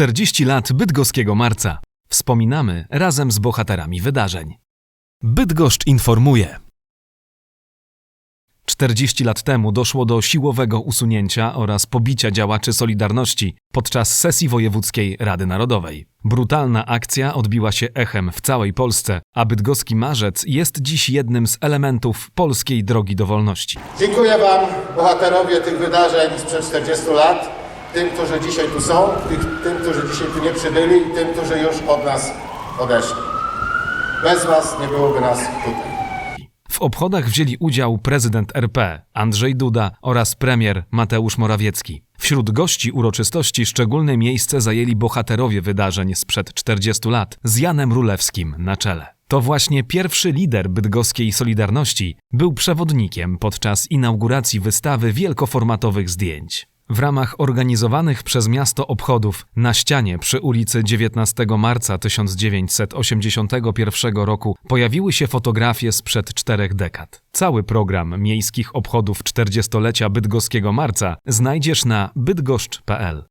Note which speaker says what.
Speaker 1: 40 lat bydgoskiego marca. Wspominamy razem z bohaterami wydarzeń. Bydgoszcz informuje. 40 lat temu doszło do siłowego usunięcia oraz pobicia działaczy Solidarności podczas sesji Wojewódzkiej Rady Narodowej. Brutalna akcja odbiła się echem w całej Polsce, a bydgoski marzec jest dziś jednym z elementów polskiej drogi do wolności.
Speaker 2: Dziękuję Wam, bohaterowie tych wydarzeń sprzed 40 lat, tym, którzy dzisiaj tu są, tym, którzy dzisiaj tu nie przybyli i tym, którzy już od nas odeszli. Bez Was nie byłoby nas tutaj.
Speaker 1: W obchodach wzięli udział prezydent RP Andrzej Duda oraz premier Mateusz Morawiecki. Wśród gości uroczystości szczególne miejsce zajęli bohaterowie wydarzeń sprzed 40 lat z Janem Rulewskim na czele. To właśnie pierwszy lider bydgoskiej Solidarności był przewodnikiem podczas inauguracji wystawy wielkoformatowych zdjęć. W ramach organizowanych przez miasto obchodów na ścianie przy ulicy 19 marca 1981 roku pojawiły się fotografie sprzed czterech dekad. Cały program miejskich obchodów 40-lecia bydgoskiego marca znajdziesz na bydgoszcz.pl.